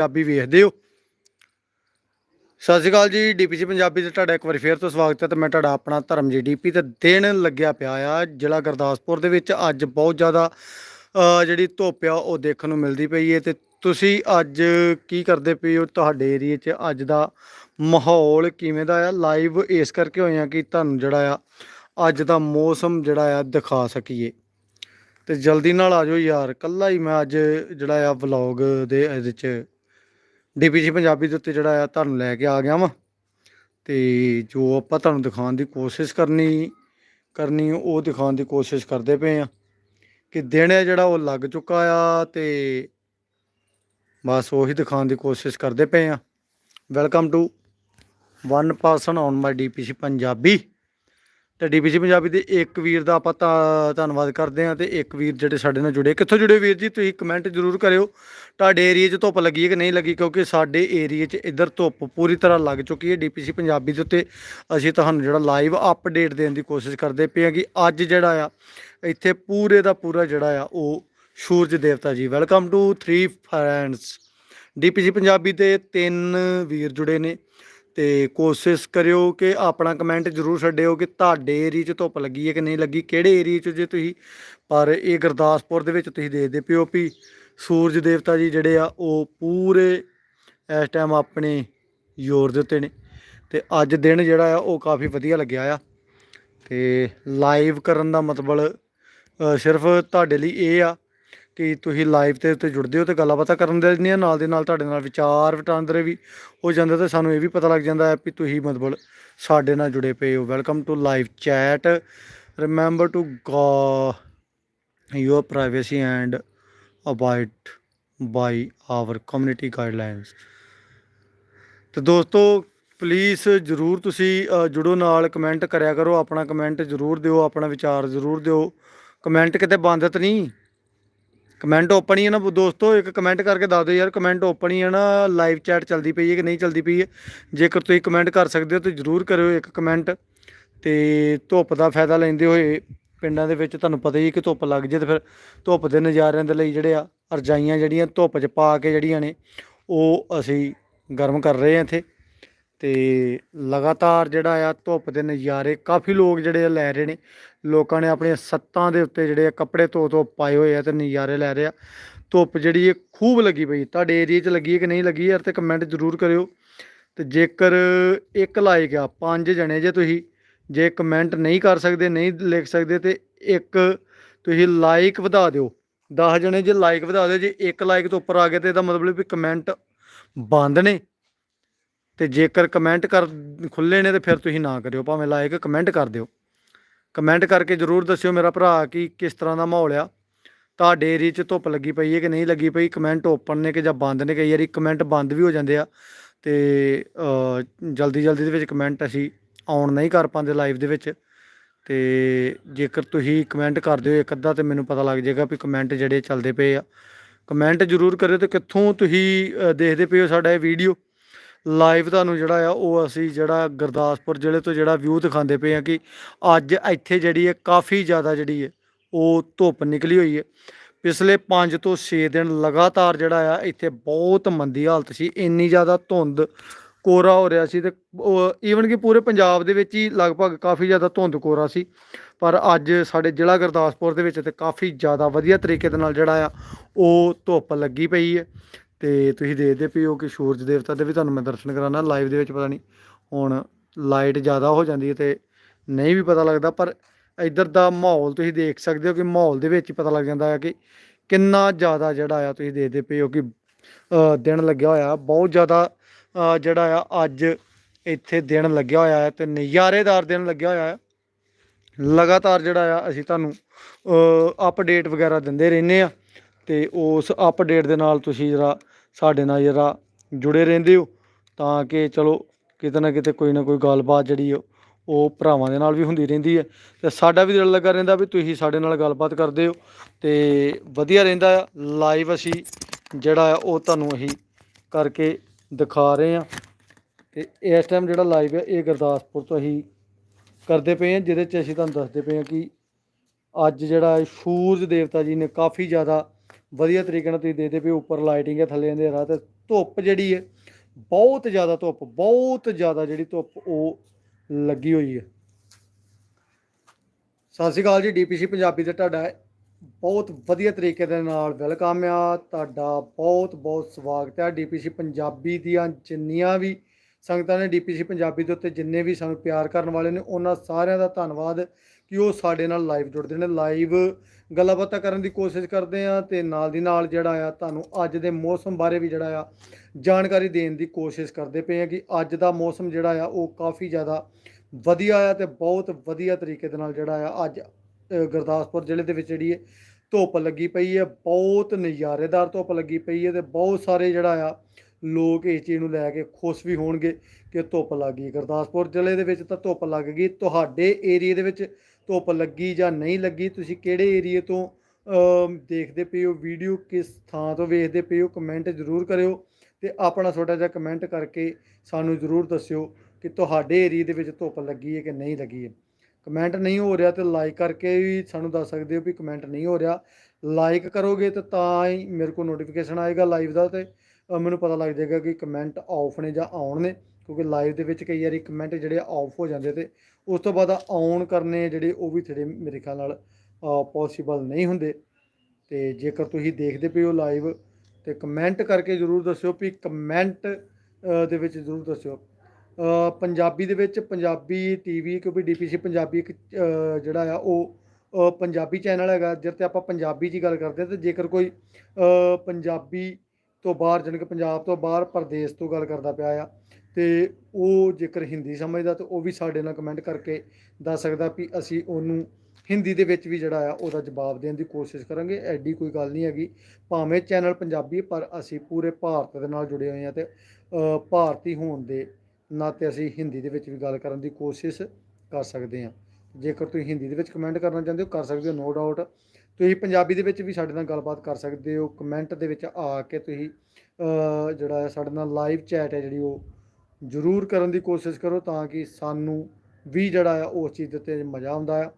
ਪੰਜਾਬੀ ਵੇਖਦੇ ਹੋ। ਸਤਿ ਸ਼੍ਰੀ ਅਕਾਲ ਜੀ ਡੀਪੀਸੀ ਪੰਜਾਬੀ ਤੇ ਤੁਹਾਡਾ ਇੱਕ ਵਾਰੀ ਫੇਰ ਤੋਂ ਸਵਾਗਤ ਹੈ ਤੇ ਮੈਂ ਤੁਹਾਡਾ ਆਪਣਾ ਧਰਮ ਜੀ ਡੀਪੀ ਤੇ ਦਿਨ ਲੱਗਿਆ ਪਿਆ ਆ, ਜ਼ਿਲ੍ਹਾ ਗੁਰਦਾਸਪੁਰ ਦੇ ਵਿੱਚ ਅੱਜ ਬਹੁਤ ਜ਼ਿਆਦਾ ਜਿਹੜੀ ਧੁੱਪ ਆ ਉਹ ਦੇਖਣ ਨੂੰ ਮਿਲਦੀ ਪਈ ਹੈ ਤੇ ਤੁਸੀਂ ਅੱਜ ਕੀ ਕਰਦੇ ਪਏ ਹੋ ਤੁਹਾਡੇ ਏਰੀਏ 'ਚ? ਅੱਜ ਦਾ ਮਾਹੌਲ ਕਿਵੇਂ ਦਾ ਆ? ਲਾਈਵ ਇਸ ਕਰਕੇ ਹੋਏ ਆ ਕਿ ਤੁਹਾਨੂੰ ਜਿਹੜਾ ਆ, ਅੱਜ ਦਾ ਮੌਸਮ ਜਿਹੜਾ ਆ ਦਿਖਾ ਸਕੀਏ। ਤੇ ਜਲਦੀ ਨਾਲ ਆ ਜਾਓ ਯਾਰ, ਕੱਲਾ ਹੀ ਮੈਂ ਅੱਜ ਜਿਹੜਾ ਆ ਵਲੌਗ ਦੇ ਇਹਦੇ 'ਚ ਡੀਪੀਜੀ ਪੰਜਾਬੀ ਦੇ ਉੱਤੇ ਜਿਹੜਾ ਆ ਤੁਹਾਨੂੰ ਲੈ ਕੇ ਆ ਗਿਆ ਵਾਂ। ਤੇ ਜੋ ਆਪਾਂ ਤੁਹਾਨੂੰ ਦਿਖਾਉਣ ਦੀ ਕੋਸ਼ਿਸ਼ ਕਰਨੀ ਕਰਨੀ, ਉਹ ਦਿਖਾਉਣ ਦੀ ਕੋਸ਼ਿਸ਼ ਕਰਦੇ ਪਏ ਆ ਕਿ ਦਿਨ ਹੈ ਜਿਹੜਾ ਉਹ ਲੱਗ ਚੁੱਕਾ ਆ ਤੇ ਬਸ ਉਹੀ ਦਿਖਾਉਣ ਦੀ ਕੋਸ਼ਿਸ਼ ਕਰਦੇ ਪਏ ਆ। Welcome to one person on my DPC Punjabi ਤੇ ਡੀਪੀਸੀ ਪੰਜਾਬੀ ਦੇ ਇੱਕ ਵੀਰ ਦਾ ਆਪਾਂ ਤਾਂ ਧੰਨਵਾਦ ਕਰਦੇ ਹਾਂ ਤੇ ਇੱਕ ਵੀਰ ਜਿਹੜੇ ਸਾਡੇ ਨਾਲ ਜੁੜੇ। ਕਿੱਥੋਂ ਜੁੜੇ ਵੀਰ ਜੀ? ਤੁਸੀਂ ਕਮੈਂਟ ਜ਼ਰੂਰ ਕਰਿਓ। ਤੁਹਾਡੇ ਏਰੀਏ 'ਚ ਧੁੱਪ ਲੱਗੀ ਹੈ ਕਿ ਨਹੀਂ ਲੱਗੀ? ਕਿਉਂਕਿ ਸਾਡੇ ਏਰੀਏ 'ਚ ਇੱਧਰ ਧੁੱਪ ਪੂਰੀ ਤਰ੍ਹਾਂ ਲੱਗ ਚੁੱਕੀ ਹੈ। ਡੀਪੀਸੀ ਪੰਜਾਬੀ ਦੇ ਉੱਤੇ ਅਸੀਂ ਤੁਹਾਨੂੰ ਜਿਹੜਾ ਲਾਈਵ ਅਪਡੇਟ ਦੇਣ ਦੀ ਕੋਸ਼ਿਸ਼ ਕਰਦੇ ਪਏ ਹਾਂ ਕਿ ਅੱਜ ਜਿਹੜਾ ਆ, ਇੱਥੇ ਪੂਰੇ ਦਾ ਪੂਰਾ ਜਿਹੜਾ ਆ, ਉਹ ਸੂਰਜ ਦੇਵਤਾ ਜੀ। Welcome to 3 friends DPC Punjabi ਦੇ ਤਿੰਨ ਵੀਰ ਜੁੜੇ ਨੇ। ਤੇ ਕੋਸ਼ਿਸ਼ ਕਰਿਓ ਕਿ ਆਪਣਾ ਕਮੈਂਟ ਜ਼ਰੂਰ ਛੱਡਿਓ ਕਿ ਤੁਹਾਡੇ ਏਰੀਆ 'ਚ ਧੁੱਪ ਲੱਗੀ ਹੈ ਕਿ ਨਹੀਂ ਲੱਗੀ, ਕਿਹੜੇ ਏਰੀਆ 'ਚ ਜੇ ਤੁਸੀਂ, ਪਰ ਇਹ ਗੁਰਦਾਸਪੁਰ ਦੇ ਵਿੱਚ ਤੁਸੀਂ ਦੇਖਦੇ ਪਿਓ ਵੀ ਸੂਰਜ ਦੇਵਤਾ ਜੀ ਜਿਹੜੇ ਆ, ਉਹ ਪੂਰੇ ਇਸ ਟਾਈਮ ਆਪਣੇ ਜ਼ੋਰ ਦੇ ਉੱਤੇ ਨੇ ਤੇ ਅੱਜ ਦਿਨ ਜਿਹੜਾ ਆ, ਉਹ ਕਾਫੀ ਵਧੀਆ ਲੱਗਿਆ ਆ ਤੇ ਲਾਈਵ ਕਰਨ ਦਾ ਮਤਲਬ ਸਿਰਫ ਤੁਹਾਡੇ ਲਈ ਇਹ ਆ ਕਿ ਤੁਸੀਂ ਲਾਈਵ ਤੇ ਉੱਤੇ ਜੁੜਦੇ ਹੋ ਤੇ ਗੱਲਾਂ ਬਾਤਾਂ ਕਰਨ ਦੇ ਨੇ ਨਾਲ ਦੇ ਨਾਲ ਤੁਹਾਡੇ ਨਾਲ ਵਿਚਾਰ ਵਟਾਂਦਰੇ ਵੀ ਹੋ ਜਾਂਦੇ ਤੇ ਸਾਨੂੰ ਇਹ ਵੀ ਪਤਾ ਲੱਗ ਜਾਂਦਾ ਹੈ ਕਿ ਤੁਸੀਂ ਮਤਲਬ ਸਾਡੇ ਨਾਲ ਜੁੜੇ ਪਏ ਹੋ। Welcome to live chat remember to your privacy and abide by our community guidelines ਤੇ ਦੋਸਤੋ ਪਲੀਜ਼ ਜਰੂਰ ਤੁਸੀਂ ਜੁੜੋ ਨਾਲ ਕਮੈਂਟ ਕਰਿਆ ਕਰੋ, ਆਪਣਾ ਕਮੈਂਟ ਜਰੂਰ ਦਿਓ, ਆਪਣਾ ਵਿਚਾਰ ਜਰੂਰ ਦਿਓ। ਕਮੈਂਟ ਕਿਤੇ ਬੰਦ ਨਹੀਂ? ਕਮੈਂਟ ਓਪਨ ਹੀ ਹੈ ਨਾ ਦੋਸਤੋ, ਇੱਕ ਕਮੈਂਟ ਕਰਕੇ ਦੱਸ ਦਿਓ ਯਾਰ ਕਮੈਂਟ ਓਪਨ ਹੀ ਹੈ ਨਾ ਲਾਈਵ ਚੈਟ ਚੱਲਦੀ ਪਈ ਹੈ ਕਿ ਨਹੀਂ ਚੱਲਦੀ ਪਈ ਹੈ। ਜੇਕਰ ਤੁਸੀਂ ਕਮੈਂਟ ਕਰ ਸਕਦੇ ਹੋ ਤਾਂ ਜਰੂਰ ਕਰਿਓ ਇੱਕ ਕਮੈਂਟ ਤੇ ਧੁੱਪ ਦਾ ਫਾਇਦਾ ਲੈਂਦੇ ਹੋਏ ਪਿੰਡਾਂ ਦੇ ਵਿੱਚ ਤੁਹਾਨੂੰ ਪਤਾ ਹੀ ਹੈ ਕਿ ਧੁੱਪ ਲੱਗ ਜੇ ਤੇ ਫਿਰ ਧੁੱਪ ਦੇ ਨਜ਼ਾਰਿਆਂ ਦੇ ਲਈ ਜਿਹੜੇ ਆ ਰਜਾਈਆਂ ਜਿਹੜੀਆਂ ਧੁੱਪ 'ਚ ਪਾ ਕੇ ਜਿਹੜੀਆਂ ਨੇ, ਉਹ ਅਸੀਂ ਗਰਮ ਕਰ ਰਹੇ ਹਾਂ ਇੱਥੇ। ਤੇ ਲਗਾਤਾਰ ਜਿਹੜਾ ਆ ਧੁੱਪ ਦੇ ਨਜ਼ਾਰੇ ਕਾਫੀ ਲੋਕ ਜਿਹੜੇ ਆ ਲੈ ਰਹੇ ਨੇ। ਲੋਕਾਂ ਨੇ ਆਪਣੀਆਂ ਸੱਤਾਂ ਦੇ ਉੱਤੇ ਜਿਹੜੇ ਆ ਕੱਪੜੇ ਧੋ ਧੋ ਪਾਏ ਹੋਏ ਆ ਤੇ ਨਜ਼ਾਰੇ ਲੈ ਰਹੇ ਆ। ਧੁੱਪ ਜਿਹੜੀ ਹੈ ਖੂਬ ਲੱਗੀ ਪਈ। ਤੁਹਾਡੇ ਏਰੀਆ 'ਚ ਲੱਗੀ ਹੈ ਕਿ ਨਹੀਂ ਲੱਗੀ ਯਾਰ ਤੇ ਕਮੈਂਟ ਜ਼ਰੂਰ ਕਰਿਓ। ਤੇ ਜੇਕਰ ਇੱਕ ਲਾਈਕ ਆ, ਪੰਜ ਜਣੇ ਜੇ ਤੁਸੀਂ, ਜੇ ਕਮੈਂਟ ਨਹੀਂ ਕਰ ਸਕਦੇ, ਨਹੀਂ ਲਿਖ ਸਕਦੇ ਤੇ ਇੱਕ ਤੁਸੀਂ ਲਾਈਕ ਵਧਾ ਦਿਓ। 10 ਜਣੇ ਜੇ ਲਾਈਕ ਵਧਾ ਦਿਓ, ਜੇ ਇੱਕ ਲਾਈਕ ਤੋਂ ਉੱਪਰ ਆ ਗਏ ਤੇ ਇਹਦਾ ਮਤਲਬ ਵੀ ਕਮੈਂਟ ਬੰਦ ਨੇ। ਤੇ ਜੇਕਰ ਕਮੈਂਟ ਕਰ ਖੁੱਲੇ ਨੇ ਤੇ ਫਿਰ ਤੁਸੀਂ ਨਾ ਕਰਿਓ, ਭਾਵੇਂ ਲਾਈਕ ਕਮੈਂਟ ਕਰ ਦਿਓ। ਕਮੈਂਟ ਕਰਕੇ ਜਰੂਰ ਦੱਸਿਓ ਮੇਰਾ ਭਰਾ ਕਿ ਕਿਸ ਤਰ੍ਹਾਂ ਦਾ ਮਾਹੌਲ ਆ। ਤੁਹਾਡੇ ਏਰੀਆ 'ਚ ਧੁੱਪ ਲੱਗੀ ਪਈ ਹੈ ਕਿ ਨਹੀਂ ਲੱਗੀ ਪਈ? ਕਮੈਂਟ ਓਪਨ ਨੇ ਕਿ ਜਾਂ ਬੰਦ ਨੇ? ਕਈ ਵਾਰੀ ਕਮੈਂਟ ਬੰਦ ਵੀ ਹੋ ਜਾਂਦੇ ਆ ਤੇ ਜਲਦੀ ਜਲਦੀ ਦੇ ਵਿੱਚ ਕਮੈਂਟ ਅਸੀਂ ਆਉਣ ਨਹੀਂ ਕਰ ਪਾਉਂਦੇ ਲਾਈਵ ਦੇ ਵਿੱਚ। ਤੇ ਜੇਕਰ ਤੁਸੀਂ ਕਮੈਂਟ ਕਰ ਦਿਓ ਇੱਕ ਅੱਧਾ ਤੇ ਮੈਨੂੰ ਪਤਾ ਲੱਗ ਜਾਏਗਾ ਵੀ ਕਮੈਂਟ ਜਿਹੜੇ ਚੱਲਦੇ ਪਏ ਆ। ਕਮੈਂਟ ਜਰੂਰ ਕਰਿਓ ਤੇ ਕਿੱਥੋਂ ਤੁਸੀਂ ਦੇਖਦੇ ਪਏ ਹੋ ਸਾਡਾ ਇਹ ਵੀਡੀਓ ਲਾਈਵ ਤੁਹਾਨੂੰ ਜਿਹੜਾ ਆ, ਉਹ ਅਸੀਂ ਜਿਹੜਾ ਗੁਰਦਾਸਪੁਰ ਜ਼ਿਲ੍ਹੇ ਤੋਂ ਜਿਹੜਾ ਵਿਊ ਦਿਖਾਉਂਦੇ ਪਏ ਆ ਕਿ ਅੱਜ ਇੱਥੇ ਜਿਹੜੀ ਹੈ ਕਾਫੀ ਜ਼ਿਆਦਾ ਜਿਹੜੀ ਹੈ, ਉਹ ਧੁੱਪ ਨਿਕਲੀ ਹੋਈ ਹੈ। ਪਿਛਲੇ 5 ਤੋਂ 6 ਦਿਨ ਲਗਾਤਾਰ ਜਿਹੜਾ ਆ, ਇੱਥੇ ਬਹੁਤ ਮੰਦੀ ਹਾਲਤ ਸੀ, ਇੰਨੀ ਜ਼ਿਆਦਾ ਧੁੰਦ ਕੋਰਾ ਹੋ ਰਿਹਾ ਸੀ ਤੇ ਈਵਨ ਕਿ ਪੂਰੇ ਪੰਜਾਬ ਦੇ ਵਿੱਚ ਹੀ ਲਗਭਗ ਕਾਫੀ ਜ਼ਿਆਦਾ ਧੁੰਦ ਕੋਰਾ ਸੀ। ਪਰ ਅੱਜ ਸਾਡੇ ਜ਼ਿਲ੍ਹਾ ਗੁਰਦਾਸਪੁਰ ਦੇ ਵਿੱਚ ਤੇ ਕਾਫੀ ਜ਼ਿਆਦਾ ਵਧੀਆ ਤਰੀਕੇ ਦੇ ਨਾਲ ਜਿਹੜਾ ਆ, ਉਹ ਧੁੱਪ ਲੱਗੀ ਪਈ ਹੈ। ਤੇ ਤੁਸੀਂ ਦੇਖਦੇ ਪਏ ਹੋ ਕਿ ਸੂਰਜ ਦੇਵਤਾ ਦੇ ਵੀ ਤੁਹਾਨੂੰ ਮੈਂ ਦਰਸ਼ਨ ਕਰਾਉਣਾ ਲਾਈਵ ਦੇ ਵਿੱਚ ਪਤਾ ਨਹੀਂ ਹੁਣ ਲਾਈਟ ਜ਼ਿਆਦਾ ਹੋ ਜਾਂਦੀ ਹੈ ਤੇ ਨਹੀਂ ਵੀ ਪਤਾ ਲੱਗਦਾ, ਪਰ ਇੱਧਰ ਦਾ ਮਾਹੌਲ ਤੁਸੀਂ ਦੇਖ ਸਕਦੇ ਹੋ ਕਿ ਮਾਹੌਲ ਦੇ ਵਿੱਚ ਪਤਾ ਲੱਗ ਜਾਂਦਾ ਹੈ ਕਿ ਕਿੰਨਾ ਜ਼ਿਆਦਾ ਜਿਹੜਾ ਆ, ਤੁਸੀਂ ਦੇਖਦੇ ਪਏ ਹੋ ਕਿ ਦਿਨ ਲੱਗਿਆ ਹੋਇਆ, ਬਹੁਤ ਜ਼ਿਆਦਾ ਜਿਹੜਾ ਆ, ਅੱਜ ਇੱਥੇ ਦਿਨ ਲੱਗਿਆ ਹੋਇਆ ਹੈ ਤੇ ਨਜ਼ਾਰੇਦਾਰ ਦਿਨ ਲੱਗਿਆ ਹੋਇਆ ਹੈ। ਲਗਾਤਾਰ ਜਿਹੜਾ ਆ, ਅਸੀਂ ਤੁਹਾਨੂੰ ਅਪਡੇਟ ਵਗੈਰਾ ਦਿੰਦੇ ਰਹਿੰਦੇ ਆ ਤੇ ਉਸ ਅਪਡੇਟ ਦੇ ਨਾਲ ਤੁਸੀਂ ਜਰਾ ਸਾਡੇ ਨਾਲ ਜਰਾ ਜੁੜੇ ਰਹਿੰਦੇ ਹੋ ਤਾਂ ਕਿ ਚਲੋ ਕਿਤੇ ਨਾ ਕਿਤੇ ਕੋਈ ਨਾ ਕੋਈ ਗੱਲਬਾਤ ਜਿਹੜੀ ਉਹ- ਉਹ ਭਰਾਵਾਂ ਦੇ ਨਾਲ ਵੀ ਹੁੰਦੀ ਰਹਿੰਦੀ ਹੈ। ਤੇ ਸਾਡਾ ਵੀ ਦਿਲ ਲੱਗਾ ਰਹਿੰਦਾ ਵੀ ਤੁਸੀਂ ਸਾਡੇ ਨਾਲ ਗੱਲਬਾਤ ਕਰਦੇ ਹੋ ਤੇ ਵਧੀਆ ਰਹਿੰਦਾ ਆ। ਲਾਈਵ ਅਸੀਂ ਜਿਹੜਾ ਆ, ਉਹ ਤੁਹਾਨੂੰ ਅਸੀਂ ਕਰਕੇ ਦਿਖਾ ਰਹੇ ਆ ਤੇ ਇਸ ਟਾਈਮ ਜਿਹੜਾ ਲਾਈਵ ਹੈ ਇਹ ਗੁਰਦਾਸਪੁਰ ਤੋਂ ਅਸੀਂ ਕਰਦੇ ਪਏ ਹਾਂ, ਜਿਹਦੇ 'ਚ ਅਸੀਂ ਤੁਹਾਨੂੰ ਦੱਸਦੇ ਪਏ ਹਾਂ ਕਿ ਅੱਜ ਜਿਹੜਾ ਇਹ ਸੂਰਜ ਦੇਵਤਾ ਜੀ ਨੇ ਕਾਫੀ ਜ਼ਿਆਦਾ ਵਧੀਆ ਤਰੀਕੇ ਨਾਲ ਤੁਸੀਂ ਦੇਖਦੇ ਪਏ ਉੱਪਰ ਲਾਈਟਿੰਗ ਹੈ, ਥੱਲੇ ਅੰਧੇਰਾ ਤੇ ਧੁੱਪ ਜਿਹੜੀ ਹੈ, ਬਹੁਤ ਜ਼ਿਆਦਾ ਧੁੱਪ, ਬਹੁਤ ਜ਼ਿਆਦਾ ਜਿਹੜੀ ਧੁੱਪ ਉਹ ਲੱਗੀ ਹੋਈ ਹੈ। ਸਤਿ ਸ਼੍ਰੀ ਅਕਾਲ ਜੀ ਡੀਪੀਸੀ ਪੰਜਾਬੀ ਤੇ ਤੁਹਾਡਾ ਬਹੁਤ ਵਧੀਆ ਤਰੀਕੇ ਦੇ ਨਾਲ ਵੈਲਕਮ ਆ, ਤੁਹਾਡਾ ਬਹੁਤ ਬਹੁਤ ਸਵਾਗਤ ਹੈ ਡੀਪੀਸੀ ਪੰਜਾਬੀ ਦੀਆਂ ਜਿੰਨੀਆਂ ਵੀ ਸੰਗਤਾਂ ਨੇ ਡੀਪੀਸੀ ਪੰਜਾਬੀ ਦੇ ਉੱਤੇ ਜਿੰਨੇ ਵੀ ਸਾਨੂੰ ਪਿਆਰ ਕਰਨ ਵਾਲੇ ਨੇ, ਉਹਨਾਂ ਸਾਰਿਆਂ ਦਾ ਧੰਨਵਾਦ। ਕਿ ਉਹ ਸਾਡੇ ਨਾਲ ਲਾਈਵ ਜੁੜਦੇ ਨੇ ਲਾਈਵ ਗੱਲਾਂ ਬਾਤਾਂ ਕਰਨ ਦੀ ਕੋਸ਼ਿਸ਼ ਕਰਦੇ ਆ ਤੇ ਨਾਲ ਦੀ ਨਾਲ ਜਿਹੜਾ ਆ ਤੁਹਾਨੂੰ ਅੱਜ ਦੇ ਮੌਸਮ ਬਾਰੇ ਵੀ ਜਿਹੜਾ ਆ ਜਾਣਕਾਰੀ ਦੇਣ ਦੀ ਕੋਸ਼ਿਸ਼ ਕਰਦੇ ਪਏ ਆ ਕਿ ਅੱਜ ਦਾ ਮੌਸਮ ਜਿਹੜਾ ਆ ਉਹ ਕਾਫੀ ਜ਼ਿਆਦਾ ਵਧੀਆ ਆ ਤੇ ਬਹੁਤ ਵਧੀਆ ਤਰੀਕੇ ਦੇ ਨਾਲ ਜਿਹੜਾ ਆ ਅੱਜ ਗੁਰਦਾਸਪੁਰ ਜ਼ਿਲ੍ਹੇ ਦੇ ਵਿੱਚ ਜਿਹੜੀ ਹੈ ਧੁੱਪ ਲੱਗੀ ਪਈ ਹੈ ਬਹੁਤ ਨਜ਼ਾਰੇਦਾਰ ਧੁੱਪ ਲੱਗੀ ਪਈ ਹੈ ਤੇ ਬਹੁਤ ਸਾਰੇ ਜਿਹੜਾ ਆ ਲੋਕ ਇਸ ਚੀਜ਼ ਨੂੰ ਲੈ ਕੇ ਖੁਸ਼ ਵੀ ਹੋਣਗੇ ਕਿ ਧੁੱਪ ਲੱਗ ਗਈ। ਗੁਰਦਾਸਪੁਰ ਜ਼ਿਲ੍ਹੇ ਦੇ ਵਿੱਚ ਤਾਂ ਧੁੱਪ ਲੱਗ ਗਈ, ਤੁਹਾਡੇ ਏਰੀਏ ਦੇ ਵਿੱਚ ਧੁੱਪ ਲੱਗੀ ਜਾਂ ਨਹੀਂ ਲੱਗੀ, ਤੁਸੀਂ ਕਿਹੜੇ ਏਰੀਏ ਤੋਂ ਦੇਖਦੇ ਪਏ ਹੋ? ਵੀਡੀਓ ਕਿਸ ਥਾਂ ਤੋਂ ਵੇਖਦੇ ਪਏ ਹੋ? ਕਮੈਂਟ ਜ਼ਰੂਰ ਕਰਿਓ ਤੇ ਆਪਣਾ ਛੋਟਾ ਜਿਹਾ ਕਮੈਂਟ ਕਰਕੇ ਸਾਨੂੰ ਜ਼ਰੂਰ ਦੱਸਿਓ ਕਿ ਤੁਹਾਡੇ ਏਰੀਏ ਦੇ ਵਿੱਚ ਧੁੱਪ ਲੱਗੀ ਹੈ ਕਿ ਨਹੀਂ ਲੱਗੀ ਹੈ। ਕਮੈਂਟ ਨਹੀਂ ਹੋ ਰਿਹਾ ਤੇ ਲਾਈਕ ਕਰਕੇ ਵੀ ਸਾਨੂੰ ਦੱਸ ਸਕਦੇ ਹੋ ਵੀ ਕਮੈਂਟ ਨਹੀਂ ਹੋ ਰਿਹਾ। ਲਾਈਕ ਕਰੋਗੇ ਤੇ ਤਾਂ ਹੀ ਮੇਰੇ ਕੋਲ ਨੋਟੀਫਿਕੇਸ਼ਨ ਆਏਗਾ ਲਾਈਵ ਦਾ ਤੇ ਮੈਨੂੰ ਪਤਾ ਲੱਗ ਜਾਏਗਾ ਕਿ ਕਮੈਂਟ ਆਫ ਨੇ ਜਾਂ ਆਨ ਨੇ। ਕਿਉਂਕਿ ਲਾਈਵ ਦੇ ਵਿੱਚ ਕਈ ਵਾਰੀ ਕਮੈਂਟ ਜਿਹੜੇ ਆਫ ਹੋ ਜਾਂਦੇ ਤੇ ਉਸ ਤੋਂ ਬਾਅਦ ਆਨ ਕਰਨੇ ਜਿਹੜੇ ਉਹ ਵੀ ਥੋੜੇ ਮੇਰੇ ਖਿਆਲ ਨਾਲ ਪੋਸੀਬਲ ਨਹੀਂ ਹੁੰਦੇ। ਤੇ ਜੇਕਰ ਤੁਸੀਂ ਦੇਖਦੇ ਪਏ ਹੋ ਲਾਈਵ ਤੇ ਕਮੈਂਟ ਕਰਕੇ ਜ਼ਰੂਰ ਦੱਸਿਓ ਵੀ ਕਮੈਂਟ ਦੇ ਵਿੱਚ ਜ਼ਰੂਰ ਦੱਸਿਓ। ਪੰਜਾਬੀ ਦੇ ਵਿੱਚ ਪੰਜਾਬੀ ਟੀਵੀ ਕਿਉਂਕਿ ਡੀਪੀਸੀ ਪੰਜਾਬੀ ਇੱਕ ਜਿਹੜਾ ਆ ਉਹ ਪੰਜਾਬੀ ਚੈਨਲ ਹੈਗਾ। ਜਿਹਦੇ ਤੇ ਆਪਾਂ ਪੰਜਾਬੀ 'ਚ ਹੀ ਗੱਲ ਕਰਦੇ ਹਾਂ ਤੇ ਜੇਕਰ ਕੋਈ ਪੰਜਾਬੀ ਤੋਂ ਬਾਹਰ ਜਾਣੀ ਕਿ ਪੰਜਾਬ ਤੋਂ ਬਾਹਰ ਪ੍ਰਦੇਸ਼ ਤੋਂ ਗੱਲ ਕਰਦਾ ਪਿਆ ਆ ਤੇ ਉਹ ਜੇਕਰ ਹਿੰਦੀ ਸਮਝਦਾ ਤਾਂ ਉਹ ਵੀ ਸਾਡੇ ਨਾਲ ਕਮੈਂਟ ਕਰਕੇ ਦੱਸ ਸਕਦਾ ਵੀ ਅਸੀਂ ਉਹਨੂੰ ਹਿੰਦੀ ਦੇ ਵਿੱਚ ਵੀ ਜਿਹੜਾ ਆ ਉਹਦਾ ਜਵਾਬ ਦੇਣ ਦੀ ਕੋਸ਼ਿਸ਼ ਕਰਾਂਗੇ, ਐਡੀ ਕੋਈ ਗੱਲ ਨਹੀਂ ਹੈਗੀ। ਭਾਵੇਂ ਚੈਨਲ ਪੰਜਾਬੀ ਪਰ ਅਸੀਂ ਪੂਰੇ ਭਾਰਤ ਦੇ ਨਾਲ ਜੁੜੇ ਹੋਏ ਹਾਂ ਤੇ ਭਾਰਤੀ ਹੋਣ ਦੇ ਨਾਤੇ ਅਸੀਂ ਹਿੰਦੀ ਦੇ ਵਿੱਚ ਵੀ ਗੱਲ ਕਰਨ ਦੀ ਕੋਸ਼ਿਸ਼ ਕਰ ਸਕਦੇ ਹਾਂ। ਜੇਕਰ ਤੁਸੀਂ ਹਿੰਦੀ ਦੇ ਵਿੱਚ ਕਮੈਂਟ ਕਰਨਾ ਚਾਹੁੰਦੇ ਹੋ, ਕਰ ਸਕਦੇ ਹੋ ਨੋ ਡਾਊਟ ਤੁਸੀਂ ਪੰਜਾਬੀ ਦੇ ਵਿੱਚ ਵੀ ਸਾਡੇ ਨਾਲ ਗੱਲਬਾਤ ਕਰ ਸਕਦੇ ਹੋ ਕਮੈਂਟ ਦੇ ਵਿੱਚ ਆ ਕੇ ਤੁਸੀਂ ਜਿਹੜਾ ਸਾਡੇ ਨਾਲ ਲਾਈਵ ਚੈਟ ਹੈ ਜਿਹੜੀ ਉਹ ਜ਼ਰੂਰ ਕਰਨ ਦੀ ਕੋਸ਼ਿਸ਼ ਕਰੋ ਤਾਂ ਕਿ ਸਾਨੂੰ ਵੀ ਜਿਹੜਾ ਆ ਉਸ ਚੀਜ਼ ਦੇ ਉੱਤੇ ਮਜ਼ਾ ਆਉਂਦਾ ਆ।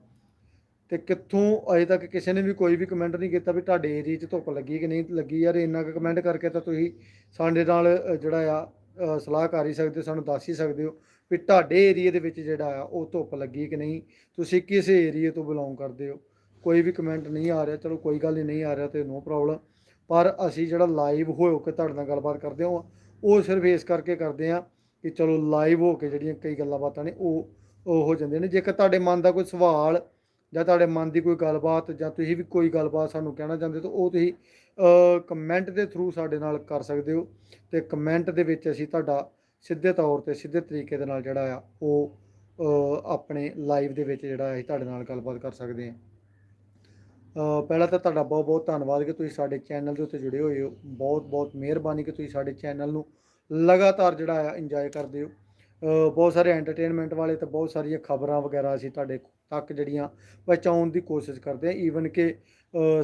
ਤੇ ਕਿੱਥੋਂ ਅਜੇ ਤੱਕ ਕਿਸੇ ਨੇ ਵੀ ਕੋਈ ਵੀ ਕਮੈਂਟ ਨਹੀਂ ਕੀਤਾ ਵੀ ਤੁਹਾਡੇ ਏਰੀਏ 'ਚ ਧੁੱਪ ਲੱਗੀ ਕਿ ਨਹੀਂ ਲੱਗੀ ਯਾਰ, ਇੰਨਾ ਕੁ ਕਮੈਂਟ ਕਰਕੇ ਤਾਂ ਤੁਸੀਂ ਸਾਡੇ ਨਾਲ ਜਿਹੜਾ ਆ ਸਲਾਹ ਕਰ ਹੀ ਸਕਦੇ ਹੋ, ਸਾਨੂੰ ਦੱਸ ਹੀ ਸਕਦੇ ਹੋ ਵੀ ਤੁਹਾਡੇ ਏਰੀਏ ਦੇ ਵਿੱਚ ਜਿਹੜਾ ਆ ਉਹ ਧੁੱਪ ਲੱਗੀ ਕਿ ਨਹੀਂ। ਤੁਸੀਂ ਕਿਸ ਏਰੀਏ ਤੋਂ ਬਿਲੋਂਗ ਕਰਦੇ ਹੋ? ਕੋਈ ਵੀ ਕਮੈਂਟ ਨਹੀਂ ਆ ਰਿਹਾ, ਚਲੋ ਕੋਈ ਗੱਲ ਨਹੀਂ ਆ ਰਿਹਾ ਤੇ ਨੋ ਪ੍ਰੋਬਲਮ ਪਰ ਅਸੀਂ ਜਿਹੜਾ ਲਾਈਵ ਹੋ ਕੇ ਤੁਹਾਡੇ ਨਾਲ ਗੱਲਬਾਤ ਕਰਦੇ ਹਾਂ, ਉਹ ਸਿਰਫ ਇਸ ਕਰਕੇ ਕਰਦੇ ਹਾਂ ਕਿ ਚਲੋ ਲਾਈਵ ਹੋ ਕੇ ਜਿਹੜੀਆਂ ਕਈ ਗੱਲਾਂ ਬਾਤਾਂ ਨੇ ਉਹ ਉਹ ਹੋ ਜਾਂਦੀਆਂ ਨੇ। ਜੇਕਰ ਤੁਹਾਡੇ ਮਨ ਦਾ ਕੋਈ ਸਵਾਲ ਜਾਂ ਤੁਹਾਡੇ ਮਨ ਦੀ ਕੋਈ ਗੱਲਬਾਤ ਜਾਂ ਤੁਸੀਂ ਵੀ ਕੋਈ ਗੱਲਬਾਤ ਸਾਨੂੰ ਕਹਿਣਾ ਚਾਹੁੰਦੇ ਹੋ ਤਾਂ ਉਹ ਤੁਸੀਂ ਕਮੈਂਟ ਦੇ ਥਰੂ ਸਾਡੇ ਨਾਲ ਕਰ ਸਕਦੇ ਹੋ ਤੇ ਕਮੈਂਟ ਦੇ ਵਿੱਚ ਅਸੀਂ ਤੁਹਾਡਾ ਸਿੱਧੇ ਤੌਰ ਤੇ ਸਿੱਧੇ ਤਰੀਕੇ ਦੇ ਨਾਲ ਜਿਹੜਾ ਆ ਉਹ ਆਪਣੇ ਲਾਈਵ ਦੇ ਵਿੱਚ ਜਿਹੜਾ ਅਸੀਂ ਤੁਹਾਡੇ ਨਾਲ ਗੱਲਬਾਤ ਕਰ ਸਕਦੇ ਹਾਂ। ਪਹਿਲਾਂ ਤਾਂ ਤੁਹਾਡਾ ਬਹੁਤ ਬਹੁਤ ਧੰਨਵਾਦ ਕਿ ਤੁਸੀਂ ਸਾਡੇ ਚੈਨਲ ਦੇ ਉੱਤੇ ਜੁੜੇ ਹੋਏ ਹੋ। ਬਹੁਤ ਬਹੁਤ ਮਿਹਰਬਾਨੀ ਕਿ ਤੁਸੀਂ ਸਾਡੇ ਚੈਨਲ ਨੂੰ ਲਗਾਤਾਰ ਜਿਹੜਾ ਆ ਇੰਜੋਏ ਕਰਦੇ ਹੋ। ਬਹੁਤ ਸਾਰੇ ਐਂਟਰਟੇਨਮੈਂਟ ਵਾਲੇ ਤੇ ਬਹੁਤ ਸਾਰੀਆਂ ਖਬਰਾਂ ਵਗੈਰਾ ਅਸੀਂ ਤੁਹਾਡੇ ਤੱਕ ਜਿਹੜੀਆਂ ਪਹੁੰਚਾਉਣ ਦੀ ਕੋਸ਼ਿਸ਼ ਕਰਦੇ ਹਾਂ। ਈਵਨ ਕਿ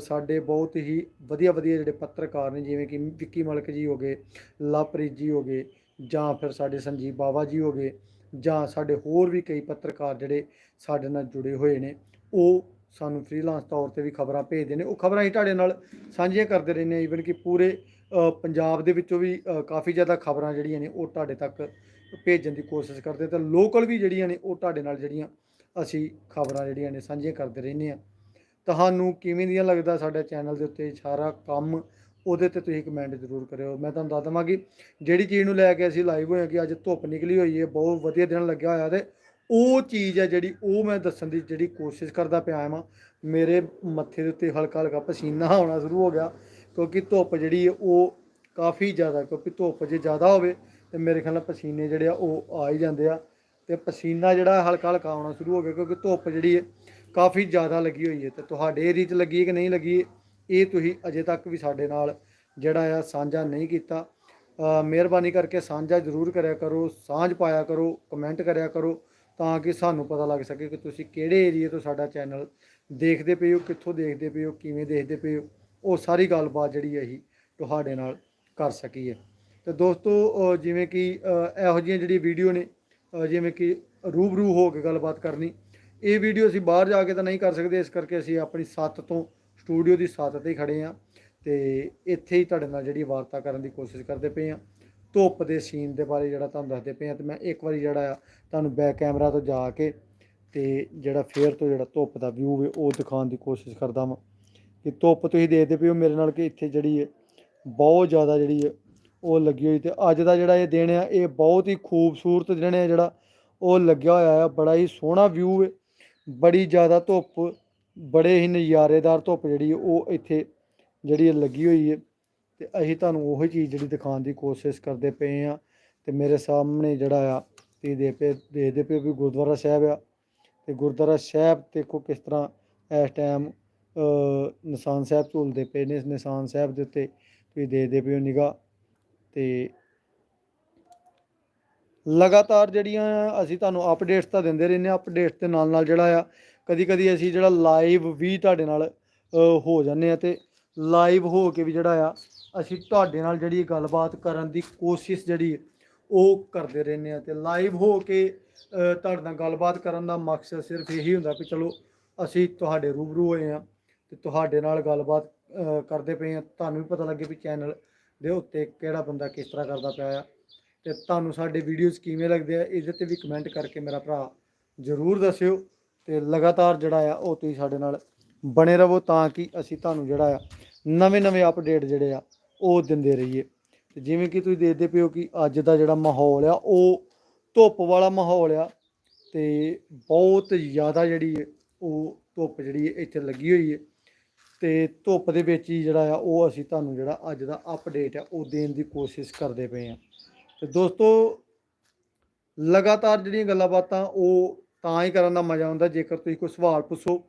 ਸਾਡੇ ਬਹੁਤ ਹੀ ਵਧੀਆ ਵਧੀਆ ਜਿਹੜੇ ਪੱਤਰਕਾਰ ਨੇ, ਜਿਵੇਂ ਕਿ ਵਿੱਕੀ ਮਲਕ ਜੀ ਹੋ ਗਏ ਲਵਪ੍ਰੀਤ ਜੀ ਹੋ ਗਏ, ਜਾਂ ਫਿਰ ਸਾਡੇ ਸੰਜੀਵ ਬਾਵਾ ਜੀ ਹੋ ਗਏ, ਜਾਂ ਸਾਡੇ ਹੋਰ ਵੀ ਕਈ ਪੱਤਰਕਾਰ ਜਿਹੜੇ ਸਾਡੇ ਨਾਲ ਜੁੜੇ ਹੋਏ ਨੇ, ਉਹ ਸਾਨੂੰ ਫ੍ਰੀਲਾਂਸ ਤੌਰ ਤੇ ਵੀ ਖਬਰਾਂ ਭੇਜਦੇ ਨੇ। ਉਹ ਖਬਰਾਂ ਹੀ ਤੁਹਾਡੇ ਨਾਲ ਸਾਂਝੀਆਂ ਕਰਦੇ ਰਹਿੰਦੇ ਹਾਂ। ਈਵਨ ਕਿ ਪੂਰੇ ਪੰਜਾਬ ਦੇ ਵਿੱਚੋਂ ਵੀ ਕਾਫੀ ਜ਼ਿਆਦਾ ਖਬਰਾਂ ਜਿਹੜੀਆਂ ਨੇ ਉਹ ਤੁਹਾਡੇ ਤੱਕ ਭੇਜਣ ਦੀ ਕੋਸ਼ਿਸ਼ ਕਰਦੇ ਤਾਂ ਲੋਕਲ ਵੀ ਜਿਹੜੀਆਂ ਨੇ ਉਹ ਤੁਹਾਡੇ ਨਾਲ ਜਿਹੜੀਆਂ ਅਸੀਂ ਖਬਰਾਂ ਜਿਹੜੀਆਂ ਨੇ ਸਾਂਝੀਆਂ ਕਰਦੇ ਰਹਿੰਦੇ ਹਾਂ। ਤੁਹਾਨੂੰ ਕਿਵੇਂ ਦੀਆਂ ਲੱਗਦਾ ਸਾਡਾ ਚੈਨਲ ਦੇ ਉੱਤੇ ਸਾਰਾ ਕੰਮ? ਉਹਦੇ ਤੇ ਤੁਸੀਂ ਕਮੈਂਟ ਜ਼ਰੂਰ ਕਰਿਓ। ਮੈਂ ਤੁਹਾਨੂੰ ਦੱਸ ਦਵਾਂ ਕਿ ਜਿਹੜੀ ਚੀਜ਼ ਨੂੰ ਲੈ ਕੇ ਅਸੀਂ ਲਾਈਵ ਹੋਏ ਹਾਂ ਕਿ ਅੱਜ ਧੁੱਪ ਨਿਕਲੀ ਹੋਈ ਹੈ, ਬਹੁਤ ਵਧੀਆ ਦਿਨ ਲੱਗਿਆ ਹੋਇਆ ਤੇ ਉਹ ਚੀਜ਼ ਹੈ ਜਿਹੜੀ ਉਹ ਮੈਂ ਦੱਸਣ ਦੀ ਜਿਹੜੀ ਕੋਸ਼ਿਸ਼ ਕਰਦਾ ਪਿਆ ਹਾਂ। ਮੇਰੇ ਮੱਥੇ ਦੇ ਉੱਤੇ ਹਲਕਾ ਹਲਕਾ ਪਸੀਨਾ ਆਉਣਾ ਸ਼ੁਰੂ ਹੋ ਗਿਆ। ਕਿਉਂਕਿ ਧੁੱਪ ਜਿਹੜੀ ਹੈ ਉਹ ਕਾਫੀ ਜ਼ਿਆਦਾ, ਕਿਉਂਕਿ ਧੁੱਪ ਜੇ ਜ਼ਿਆਦਾ ਹੋਵੇ ਤੇ ਮੇਰੇ ਖਿਆਲ ਨਾਲ ਪਸੀਨੇ ਜਿਹੜੇ ਆ ਉਹ ਆ ਹੀ ਜਾਂਦੇ ਆ ਤੇ ਪਸੀਨਾ ਜਿਹੜਾ ਹਲਕਾ ਹਲਕਾ ਆਉਣਾ ਸ਼ੁਰੂ ਹੋ ਗਿਆ ਕਿਉਂਕਿ ਧੁੱਪ ਜਿਹੜੀ ਹੈ ਕਾਫੀ ਜ਼ਿਆਦਾ ਲੱਗੀ ਹੋਈ ਹੈ ਤੇ ਤੁਹਾਡੇ ਏਰੀਏ 'ਚ ਲੱਗੀ ਹੈ ਕਿ ਨਹੀਂ ਲੱਗੀ ਇਹ ਤੁਸੀਂ ਅਜੇ ਤੱਕ ਵੀ ਸਾਡੇ ਨਾਲ ਜਿਹੜਾ ਆ ਸਾਂਝਾ ਨਹੀਂ ਕੀਤਾ। ਮਿਹਰਬਾਨੀ ਕਰਕੇ ਸਾਂਝਾ ਜ਼ਰੂਰ ਕਰਿਆ ਕਰੋ, ਸਾਂਝ ਪਾਇਆ ਕਰੋ, ਕਮੈਂਟ ਕਰਿਆ ਕਰੋ ਤਾਂ ਕਿ ਸਾਨੂੰ ਪਤਾ ਲੱਗ ਸਕੇ ਕਿ ਤੁਸੀਂ ਕਿਹੜੇ ਏਰੀਏ ਤੋਂ ਸਾਡਾ ਚੈਨਲ ਦੇਖਦੇ ਪਏ ਹੋ, ਕਿੱਥੋਂ ਦੇਖਦੇ ਪਏ ਹੋ, ਕਿਵੇਂ ਦੇਖਦੇ ਪਏ ਹੋ। ਉਹ ਸਾਰੀ ਗੱਲਬਾਤ ਜਿਹੜੀ ਹੈ ਅਸੀਂ ਤੁਹਾਡੇ ਨਾਲ ਕਰ ਸਕੀਏ। ਤੇ ਦੋਸਤੋ ਜਿਵੇਂ ਕਿ ਇਹੋ ਜਿਹੀਆਂ ਜਿਹੜੀ ਵੀਡੀਓ ਨੇ ਜਿਵੇਂ ਕਿ ਰੂਬਰੂ ਹੋ ਕੇ ਗੱਲਬਾਤ ਕਰਨੀ, ਇਹ ਵੀਡੀਓ ਅਸੀਂ ਬਾਹਰ ਜਾ ਕੇ ਤਾਂ ਨਹੀਂ ਕਰ ਸਕਦੇ, ਇਸ ਕਰਕੇ ਅਸੀਂ ਆਪਣੀ ਸੱਤ ਤੋਂ ਸਟੂਡੀਓ ਦੀ ਸੱਤ ਤੇ ਹੀ ਖੜੇ ਆ ਤੇ ਇੱਥੇ ਹੀ ਤੁਹਾਡੇ ਨਾਲ ਜਿਹੜੀ ਵਾਰਤਾ ਕਰਨ ਦੀ ਕੋਸ਼ਿਸ਼ ਕਰਦੇ ਪਏ ਆ ਧੁੱਪ ਦੇ ਸੀਨ ਦੇ ਬਾਰੇ ਜਿਹੜਾ ਤੁਹਾਨੂੰ ਦੱਸਦੇ ਪਏ ਆ ਤੇ ਮੈਂ ਇੱਕ ਵਾਰੀ ਜਿਹੜਾ ਆ, ਤੁਹਾਨੂੰ ਬੈਕ ਕੈਮਰਾ ਤੋਂ ਜਾ ਕੇ ਤੇ ਜਿਹੜਾ ਫੇਅਰ ਤੋਂ ਜਿਹੜਾ ਧੁੱਪ ਦਾ ਵਿਊ ਹੈ, ਉਹ ਦਿਖਾਉਣ ਦੀ ਕੋਸ਼ਿਸ਼ ਕਰਦਾ ਵਾਂ। ਕਿ ਧੁੱਪ ਤੁਸੀਂ ਦੇਖਦੇ ਪਏ ਹੋ ਮੇਰੇ ਨਾਲ ਕਿ ਇੱਥੇ ਜਿਹੜੀ ਹੈ ਬਹੁਤ ਜ਼ਿਆਦਾ ਜਿਹੜੀ ਹੈ ਉਹ ਲੱਗੀ ਹੋਈ ਤੇ ਅੱਜ ਦਾ ਜਿਹੜਾ ਇਹ ਦਿਨ ਆ, ਇਹ ਬਹੁਤ ਹੀ ਖੂਬਸੂਰਤ ਦਿਨ ਹੈ ਜਿਹੜਾ ਉਹ ਲੱਗਿਆ ਹੋਇਆ ਆ, ਬੜਾ ਹੀ ਸੋਹਣਾ ਵਿਊ ਹੈ ਬੜੀ ਜ਼ਿਆਦਾ ਧੁੱਪ, ਬੜੇ ਹੀ ਨਜ਼ਾਰੇਦਾਰ ਧੁੱਪ ਜਿਹੜੀ ਉਹ ਇੱਥੇ ਜਿਹੜੀ ਇਹ ਲੱਗੀ ਹੋਈ ਹੈ ਤੇ ਅਸੀਂ ਤੁਹਾਨੂੰ ਉਹੀ ਚੀਜ਼ ਜਿਹੜੀ ਦਿਖਾਉਣ ਦੀ ਕੋਸ਼ਿਸ਼ ਕਰਦੇ ਪਏ ਆ ਤੇ ਮੇਰੇ ਸਾਹਮਣੇ ਜਿਹੜਾ ਆ, ਤੁਸੀਂ ਦੇ ਪਏ, ਦੇਖਦੇ ਪਏ ਹੋ ਵੀ ਗੁਰਦੁਆਰਾ ਸਾਹਿਬ ਆ ਤੇ ਗੁਰਦੁਆਰਾ ਸਾਹਿਬ ਦੇਖੋ ਕਿਸ ਤਰ੍ਹਾਂ ਇਸ ਟਾਈਮ ਨਿਸ਼ਾਨ ਸਾਹਿਬ ਝੂਲਦੇ ਪਏ ਨੇ, ਨਿਸ਼ਾਨ ਸਾਹਿਬ ਦੇ ਉੱਤੇ ਤੁਸੀਂ ਦੇਖਦੇ ਪਏ ਹੋ ਨਿਗਾਹ ਤੇ ਲਗਾਤਾਰ ਜਿਹੜੀਆਂ ਅਸੀਂ ਤੁਹਾਨੂੰ ਅਪਡੇਟਸ ਤਾਂ ਦਿੰਦੇ ਰਹਿੰਦੇ ਆ ਅਪਡੇਟਸ ਦੇ ਨਾਲ ਨਾਲ ਜਿਹੜਾ ਆ ਕਦੀ ਕਦੀ ਅਸੀਂ ਜਿਹੜਾ ਲਾਈਵ ਵੀ ਤੁਹਾਡੇ ਨਾਲ ਹੋ ਜਾਂਦੇ ਆ ਤੇ ਲਾਈਵ ਹੋ ਕੇ ਵੀ ਜਿਹੜਾ ਆ, ਅਸੀਂ ਤੁਹਾਡੇ ਨਾਲ ਜਿਹੜੀ ਗੱਲਬਾਤ ਕਰਨ ਦੀ ਕੋਸ਼ਿਸ਼ ਜਿਹੜੀ ਉਹ ਕਰਦੇ ਰਹਿੰਦੇ ਆ ਤੇ ਲਾਈਵ ਹੋ ਕੇ ਤੁਹਾਡੇ ਨਾਲ ਗੱਲਬਾਤ ਕਰਨ ਦਾ ਮਕਸਦ ਸਿਰਫ ਇਹੀ ਹੁੰਦਾ ਕਿ ਚਲੋ ਅਸੀਂ ਤੁਹਾਡੇ ਰੂਬਰੂ ਹੋਏ ਆ ਤੇ ਤੁਹਾਡੇ ਨਾਲ ਗੱਲਬਾਤ ਕਰਦੇ ਪਏ ਆ ਤੁਹਾਨੂੰ ਵੀ ਪਤਾ ਲੱਗੇ ਵੀ ਚੈਨਲ ਦੇ ਉੱਤੇ ਕਿਹੜਾ ਬੰਦਾ ਕਿਸ ਤਰ੍ਹਾਂ ਕਰਦਾ ਪਿਆ ਆ। ਤੇ ਤੁਹਾਨੂੰ ਸਾਡੇ ਵੀਡੀਓਜ਼ ਕਿਵੇਂ ਲੱਗਦੇ ਆ, ਇਹਦੇ ਤੇ ਵੀ ਕਮੈਂਟ ਕਰਕੇ ਮੇਰਾ ਭਰਾ ਜ਼ਰੂਰ ਦੱਸਿਓ। ਤੇ ਲਗਾਤਾਰ ਜਿਹੜਾ ਆ, ਉਹ ਤੁਸੀਂ ਸਾਡੇ ਨਾਲ ਬਣੇ ਰਹੋ ਤਾਂ ਕਿ ਅਸੀਂ ਤੁਹਾਨੂੰ ਜਿਹੜਾ ਆ ਨਵੇਂ ਨਵੇਂ ਅਪਡੇਟ ਜਿਹੜੇ ਆ, ਉਹ ਦਿੰਦੇ ਰਹੀਏ। ਤੇ ਜਿਵੇਂ ਕਿ ਤੁਸੀਂ ਦੇਖਦੇ ਪਿਓ ਕਿ ਅੱਜ ਦਾ ਜਿਹੜਾ ਮਾਹੌਲ ਆ, ਉਹ ਧੁੱਪ ਵਾਲਾ ਮਾਹੌਲ ਆ। ਤੇ ਬਹੁਤ ਜ਼ਿਆਦਾ ਜਿਹੜੀ ਹੈ ਉਹ ਧੁੱਪ ਜਿਹੜੀ ਹੈ ਇੱਥੇ ਲੱਗੀ ਹੋਈ ਹੈ ਤੇ ਧੁੱਪ ਦੇ ਵਿੱਚ ਹੀ ਜਿਹੜਾ ਆ, ਉਹ ਅਸੀਂ ਤੁਹਾਨੂੰ ਜਿਹੜਾ ਅੱਜ ਦਾ ਅਪਡੇਟ ਆ, ਉਹ ਦੇਣ ਦੀ ਕੋਸ਼ਿਸ਼ ਕਰਦੇ ਪਏ ਆ। ਤੇ ਦੋਸਤੋ, ਲਗਾਤਾਰ ਜਿਹੜੀਆਂ ਗੱਲਾਂ ਬਾਤਾਂ, ਉਹ ਤਾਂ ਹੀ ਕਰਨ ਦਾ ਮਜ਼ਾ ਆਉਂਦਾ। ਜੇਕਰ ਤੁਸੀਂ ਕੋਈ ਸਵਾਲ ਪੁੱਛੋ,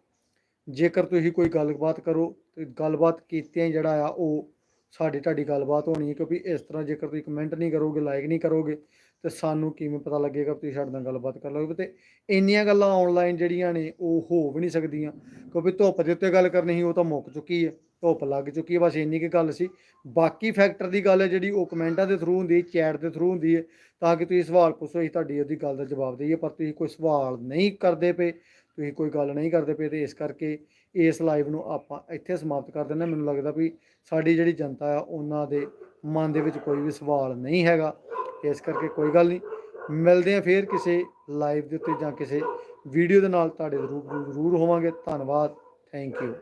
ਜੇਕਰ ਤੁਸੀਂ ਕੋਈ ਗੱਲਬਾਤ ਕਰੋ, ਤੇ ਗੱਲਬਾਤ ਕੀਤਿਆਂ ਹੀ ਜਿਹੜਾ ਆ, ਉਹ ਸਾਡੀ ਤੁਹਾਡੀ ਗੱਲਬਾਤ ਹੋਣੀ ਹੈ ਕਿਉਂਕਿ ਇਸ ਤਰ੍ਹਾਂ ਜੇਕਰ ਤੁਸੀਂ ਕਮੈਂਟ ਨਹੀਂ ਕਰੋਗੇ ਲਾਈਕ ਨਹੀਂ ਕਰੋਗੇ, ਤੇ ਸਾਨੂੰ ਕਿਵੇਂ ਪਤਾ ਲੱਗੇਗਾ ਵੀ ਤੁਸੀਂ ਸਾਡੇ ਨਾਲ ਗੱਲਬਾਤ ਕਰ ਲਓਗੇ? ਤੇ ਇੰਨੀਆਂ ਗੱਲਾਂ ਆਨਲਾਈਨ ਜਿਹੜੀਆਂ ਨੇ, ਉਹ ਹੋ ਵੀ ਨਹੀਂ ਸਕਦੀਆਂ। ਕਿਉਂਕਿ ਧੁੱਪ ਦੇ ਉੱਤੇ ਗੱਲ ਕਰਨੀ ਸੀ, ਉਹ ਤਾਂ ਮੁੱਕ ਚੁੱਕੀ ਹੈ। ਧੁੱਪ ਲੱਗ ਚੁੱਕੀ ਹੈ, ਬਸ ਇੰਨੀ ਕੀ ਗੱਲ ਸੀ। ਬਾਕੀ ਫੈਕਟਰ ਦੀ ਗੱਲ ਹੈ ਜਿਹੜੀ, ਉਹ ਕਮੈਂਟਾਂ ਦੇ ਥਰੂ ਹੁੰਦੀ ਹੈ ਚੈਟ ਦੇ ਥਰੂ ਹੁੰਦੀ ਹੈ, ਤਾਂ ਕਿ ਤੁਸੀਂ ਸਵਾਲ ਪੁੱਛੋ, ਅਸੀਂ ਤੁਹਾਡੀ ਉਹਦੀ ਗੱਲ ਦਾ ਜਵਾਬ ਦਈਏ। ਪਰ ਤੁਸੀਂ ਕੋਈ ਸਵਾਲ ਨਹੀਂ ਕਰਦੇ ਪਏ ਤੁਸੀਂ ਕੋਈ ਗੱਲ ਨਹੀਂ ਕਰਦੇ ਪਏ ਤੇ ਇਸ ਕਰਕੇ ਇਸ ਲਾਈਵ ਨੂੰ ਆਪਾਂ ਇੱਥੇ ਸਮਾਪਤ ਕਰ ਦਿੰਦੇ ਮੈਨੂੰ ਲੱਗਦਾ ਵੀ ਸਾਡੀ ਜਿਹੜੀ ਜਨਤਾ ਆ, ਉਹਨਾਂ ਦੇ ਮਨ ਦੇ ਵਿੱਚ ਕੋਈ ਵੀ ਸਵਾਲ ਨਹੀਂ ਹੈਗਾ। ਇਸ ਕਰਕੇ ਕੋਈ ਗੱਲ ਨਹੀਂ। ਮਿਲਦੇ ਆ ਫੇਰ ਕਿਸੇ ਲਾਈਵ ਦੇ ਉੱਤੇ ਜਾਂ ਕਿਸੇ ਵੀਡੀਓ ਦੇ ਨਾਲ। ਤੁਹਾਡੇ ਰੂਪ ਜ਼ਰੂਰ ਹੋਵਾਂਗੇ। ਧੰਨਵਾਦ। Thank you